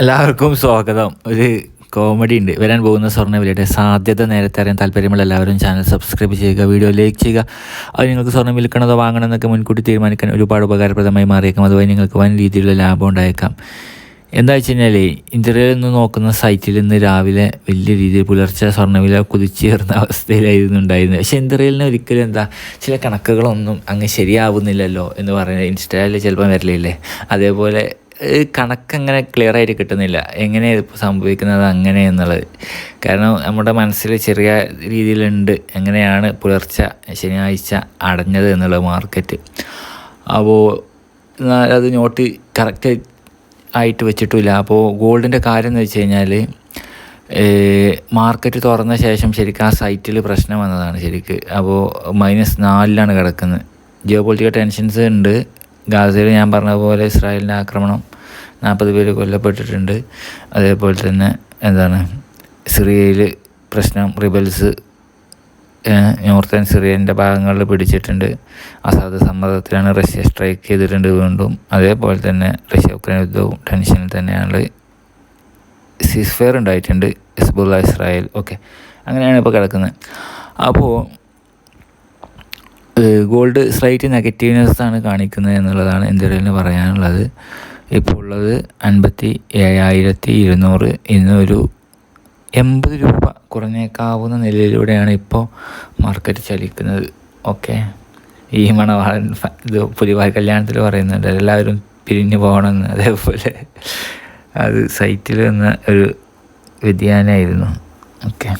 എല്ലാവർക്കും സ്വാഗതം. ഒരു കോമഡി ഉണ്ട്. വരാൻ പോകുന്ന സ്വർണവിലയുടെ സാധ്യത നേരത്തെ അറിയാൻ താല്പര്യമുള്ള എല്ലാവരും ചാനൽ സബ്സ്ക്രൈബ് ചെയ്യുക വീഡിയോ ലൈക്ക് ചെയ്യുക. അത് നിങ്ങൾക്ക് സ്വർണം വിൽക്കണതോ വാങ്ങണമെന്നൊക്കെ മുൻകൂട്ടി തീരുമാനിക്കാൻ ഒരുപാട് ഉപകാരപ്രദമായി മാറിയേക്കാം. അതുവഴി നിങ്ങൾക്ക് വൻ രീതിയിലുള്ള ലാഭം ഉണ്ടായേക്കാം. എന്താ വെച്ച് കഴിഞ്ഞാൽ ഇന്ത്യയിൽ നിന്ന് നോക്കുന്ന സൈറ്റിൽ നിന്ന് രാവിലെ വലിയ രീതിയിൽ പുലർച്ചെ സ്വർണവില കുതിച്ചേർന്ന അവസ്ഥയിലായിരുന്നു ഉണ്ടായിരുന്നത്. പക്ഷേ ഇന്ത്യയിൽ ഒരിക്കലും എന്താ ചില കണക്കുകളൊന്നും അങ്ങ് ശരിയാവുന്നില്ലല്ലോ എന്ന് പറയുന്നത് ഇൻസ്റ്റയിൽ ചിലപ്പോൾ വരലില്ലേ അതേപോലെ കണക്കങ്ങനെ ക്ലിയർ ആയിട്ട് കിട്ടുന്നില്ല. എങ്ങനെയാണ് ഇപ്പോൾ സംഭവിക്കുന്നത് അങ്ങനെ എന്നുള്ളത്. കാരണം നമ്മുടെ മനസ്സിൽ ചെറിയ രീതിയിലുണ്ട്. എങ്ങനെയാണ് പുലർച്ച ശനിയാഴ്ച അടഞ്ഞത് എന്നുള്ള മാർക്കറ്റ്. അപ്പോൾ അത് നോട്ട് കറക്റ്റ് ആയിട്ട് വെച്ചിട്ടില്ല. അപ്പോൾ ഗോൾഡിന്റെ കാര്യം എന്ന് വെച്ച് കഴിഞ്ഞാൽ മാർക്കറ്റ് തുറന്ന ശേഷം ശരിക്കും ആ സൈറ്റിൽ പ്രശ്നം വന്നതാണ് ശരിക്ക്. അപ്പോൾ മൈനസ് നാലിലാണ് കിടക്കുന്നത്. ജിയോ പൊളിറ്റിക്കൽ ടെൻഷൻസ് ഉണ്ട്. ഗാസയിൽ ഞാൻ പറഞ്ഞതുപോലെ പോലെ ഇസ്രായേലിന്റെ ആക്രമണം നാൽപ്പത് പേര് കൊല്ലപ്പെട്ടിട്ടുണ്ട്. അതേപോലെ തന്നെ എന്താണ് സിറിയയിൽ പ്രശ്നം റിബൽസ് നോർത്തേൺ സിറിയന്റെ ഭാഗങ്ങളിൽ പിടിച്ചിട്ടുണ്ട്. അസാധ സമ്മർദ്ദത്തിലാണ് റഷ്യ സ്ട്രൈക്ക് ചെയ്തിട്ടുണ്ട് വീണ്ടും. അതേപോലെ തന്നെ റഷ്യ ഉക്രൈൻ യുദ്ധവും ടെൻഷനിൽ തന്നെയാണ്. സീസ് ഫെയർ ഉണ്ടായിട്ടുണ്ട്. Hezbollah Israel okay. അങ്ങനെയാണ് ഇപ്പോൾ കിടക്കുന്നത്. അപ്പോൾ ഗോൾഡ് സ്ലൈറ്റ് നെഗറ്റീവ്നെസ് ആണ് കാണിക്കുന്നത് എന്നുള്ളതാണ് എന്തെങ്കിലും പറയാനുള്ളത്. ഇപ്പോൾ ഉള്ളത് അൻപത്തി ഏഴായിരത്തി ഇരുന്നൂറ് ഇന്നൊരു എൺപത് രൂപ കുറഞ്ഞേക്കാവുന്ന നിലയിലൂടെയാണ് ഇപ്പോൾ മാർക്കറ്റ് ചലിക്കുന്നത്. ഓക്കെ ഈ മണവാളൻ ഇത് പുലിവാൽ കല്യാണത്തിൽ പറയുന്നുണ്ട് എല്ലാവരും പിരിഞ്ഞു പോകണമെന്ന്. അതേപോലെ അത് സൈറ്റിൽ വന്ന ഒരു വ്യതിയാനമായിരുന്നു. ഓക്കെ